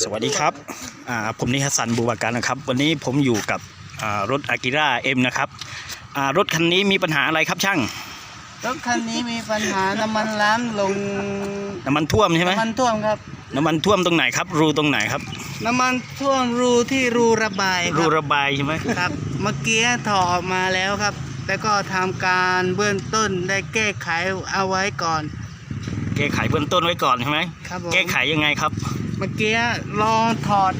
สวัสดีครับอ่าผมนิฮัสซันบูบาการนะครับ วันนี้ผมอยู่กับอ่ารถอากิระเอ็มนะครับอ่ารถคันนี้มีปัญหาอะไรครับช่าง รถคันนี้มีปัญหาน้ำมันล้างลง น้ำมันท่วมใช่ไหมน้ำมันท่วมครับ น้ำมันท่วมตรงไหนครับ รูตรงไหนครับ น้ำมันท่วมรูที่รูระบายครูรับระบายใช่ไหมครับ เมื่อกี้ถอดออกมาแล้วครับ แล้วก็ทำการเบื้องต้นได้แก้ไขเอาไว้ก่อน แก้ไขเบื้องต้นไว้ก่อนใช่ไหมครับผมแก้ไขยังไงครับเมื่อกี้ลองถอด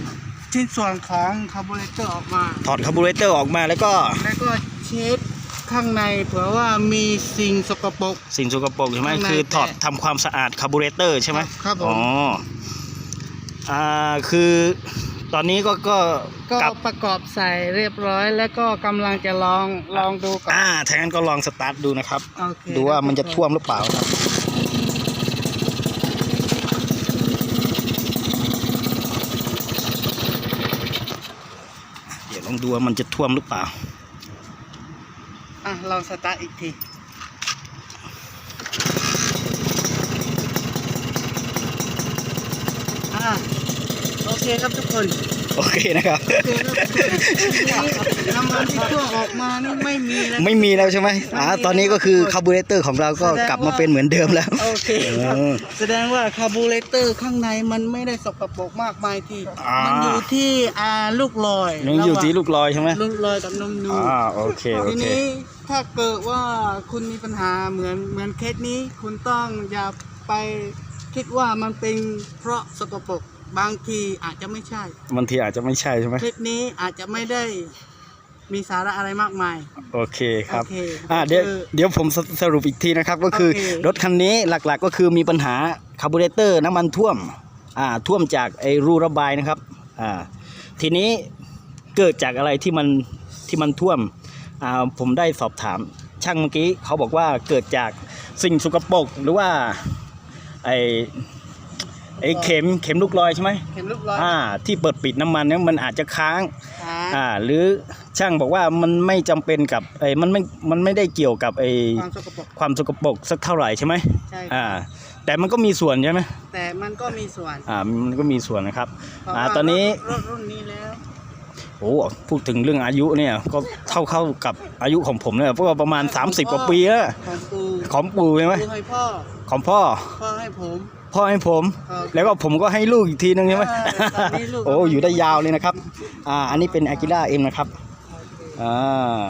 ชิ้นส่วนของคาร์บูเรเตอร์ออกมา ถอดคาร์บูเรเตอร์ออกมาแล้วก็ แล้วก็เช็ดข้างในเผื่อว่ามีสิ่งสกปรก สิ่งสกปรกใช่ไหมข้างในคือถอดแตะทำความสะอาดคาร์บูเรเตอร์ใช่ไหมครับผม อ๋ออ่าคือตอนนี้ก็ก็ก็กลับประกอบใส่เรียบร้อย แล้วก็กำลังจะลองลองดูก่อนอ่าถ้างั้นก็ลองสตาร์ทดูนะครับ โอเคดูว่ามันจะครับท่วมหรือเปล่าครับ เดี๋ยวลองดูว่ามันจะท่วมหรือเปล่า อะลองสตาร์ทอีกทีอะโอ เคครับทุกคนโอเคนะครับ โอเคครับน้ำมันที่ท่วมออกมานี่ไม่มีแล้ว ไม่มีแล้วใช่ไหมอ่าตอนนี้ก็คือคาร์บูเรเตอร์ของเราก็กลับมาเป็นเหมือนเดิมแล้ว โอเคครับเออแสดงว่าคาร์บูเรเตอร์ข้างในมันไม่ได้สกปรกมากมายที่ มันอยู่ที่อ่าลูกลอยยังอยู่ที่ลูกลอยใช่ไหมลูกลอยกับนมนูอ่าโอเคโอทีเคนี้ถ้าเกิดว่าคุณมีปัญหาเหมือนเหมือนเคสนี้ คุณต้องอย่าไปคิดว่ามันเป็นเพราะสกปรก บางทีอาจจะไม่ใช่ บางทีอาจจะไม่ใช่ใช่ไหมคลิปนี้อาจจะไม่ได้มีสาระอะไรมากมาย โอเคครับโอเคอ่าเดี๋ยวคือเดี๋ยวผมสสรุปอีกทีนะครับ ก็คือโอเครถคันนี้หลักๆก็คือมีปัญหาคาร์บูเรเตอร์น้ำมันท่วมอ่าท่วมจากไอ้รูระบายนะครับอ่าทีนี้เกิดจากอะไรที่มันที่มันท่วมอ่าผมได้สอบถามช่างเมื่อกี้เขาบอกว่าเกิดจากสิ่งสกปรกหรือว่าไอ้ ไอ้เข็มเข็มลูกลอยใช่ไหมเข็มลูกลอยอ่า ที่เปิดปิดน้ำมันเนี่ยมันอาจจะค้างขาอ่า หรือช่างบอกว่ามันไม่จำเป็นกับไอ้มันไม่มันไม่ได้เกี่ยวกับไอ้ความสกปรก ความสกปรกสักเท่าไหร่ใช่ไหมใช่ครับ อ่า แต่มันก็มีส่วนใช่ไหมแต่มันก็มีส่วนอ่ามันก็มีส่วนนะครับเพราะอ่าว่าตอนนี้รถรุ่นนี้แล้ว โอ้พูดถึงเรื่องอายุเนี่ยก็เท่าเข้ากับอายุของผมเนี่ยเพราะว่าประมาณ 30กว่าปีแล้วของปูของปู่ใช่ไหมปูให้พ่อของพ่อ พ่อให้ผม พ่อให้ผม ครับ แล้วก็ผมก็ให้ลูกอีกทีนึงใช่ไหมเออตอนนี้ลูก โอ้อยู่ได้ยาวเลยนะครับ อ่า อันนี้เป็นอากิระเอ็มนะครับ อ่า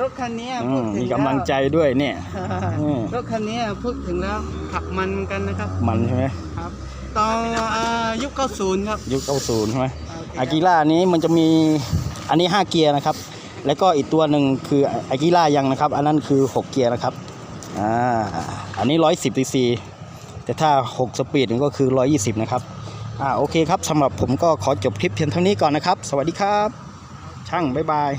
รถคันนี้อืพูดมถึงมีกำลังใจด้วยเนี่ยแล้วอืม รถคันนี้พูดถึงแล้วขับมันเหมือนกันนะครับมันใช่ไหมครับตอนอ่ายุค90 ครับยุค90ใช่ไหมโอากิล่านี้มันจะมีอันนี้ 5 เกียร์นะครับ แล้วก็อีกตัวหนึ่งคืออากิล่ายังนะครับ อันนั้นคือ 6 เกียร์นะครับอ่าอันนี้ 110ซีซีแต่ถ้า 6 สปีดนี่ก็คือ 120 นะครับอ่าโอเคครับสำหรับผมก็ขอจบคลิปเพียงเท่านี้ก่อนนะครับ สวัสดีครับ ช่างบ๊ายบาย